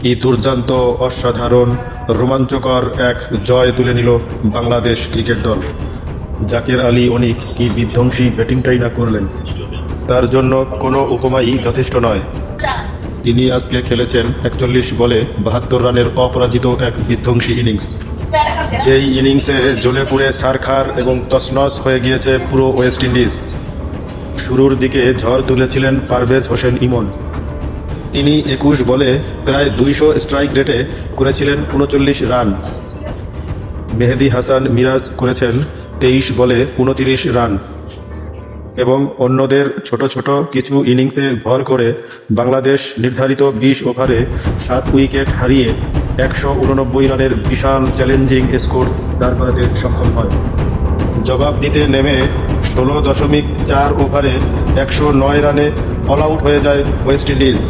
কি দুর্দান্ত, অসাধারণ, রোমাঞ্চকর এক জয় তুলে নিল বাংলাদেশ ক্রিকেট দল। জাকের আলী অনিক কি বিধ্বংসী ব্যাটিংটাই না করলেন? তার জন্য কোনো উপমাই যথেষ্ট নয়। তিনি আজকে খেলেছেন একচল্লিশ বলে বাহাত্তর রানের অপরাজিত এক বিধ্বংসী ইনিংস। যেই ইনিংসে জ্বলে পুড়ে সারখার এবং তসনস হয়ে গিয়েছে পুরো ওয়েস্ট ইন্ডিজ। শুরুর দিকে ঝড় তুলেছিলেন পারভেজ হোসেন ইমন। তিনি একুশ বলে প্রায় দুইশো স্ট্রাইক রেটে করেছিলেন উনচল্লিশ রান। মেহেদি হাসান মিরাজ করেছেন তেইশ বলে উনতিরিশ রান। এবং অন্যদের ছোট ছোট কিছু ইনিংসে ভর করে বাংলাদেশ নির্ধারিত বিশ ওভারে সাত উইকেট হারিয়ে একশো উননব্বই রানের বিশাল চ্যালেঞ্জিং স্কোর দাঁড় করাতে সক্ষম হয়। জবাব দিতে নেমে ষোলো দশমিক চার ওভারে একশো নয় রানে অল আউট হয়ে যায় ওয়েস্ট ইন্ডিজ।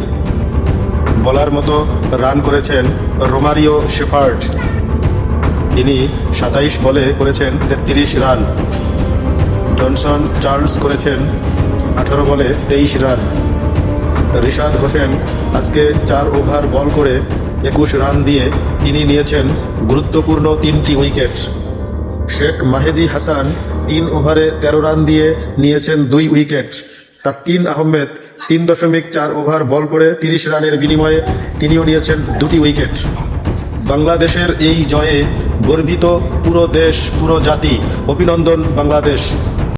বলার মতো রান করেছেন রোমারিও শেফার্ড। তিনি সাতাইশ বলে করেছেন তেত্রিশ রান। জনসন চার্লস করেছেন আঠারো বলে তেইশ রান। রিশাদ হোসেন আজকে চার ওভার বল করে একুশ রান দিয়ে তিনি নিয়েছেন গুরুত্বপূর্ণ তিনটি উইকেট। শেখ মাহেদি হাসান তিন ওভারে তেরো রান দিয়ে নিয়েছেন দুই উইকেট। তাসকিন আহমেদ তিন দশমিক চার ওভার বল করে তিরিশ রানের বিনিময়ে তিনিও নিয়েছেন দুটি উইকেট। বাংলাদেশের এই জয়ে গর্বিত পুরো দেশ, পুরো জাতি। অভিনন্দন বাংলাদেশ।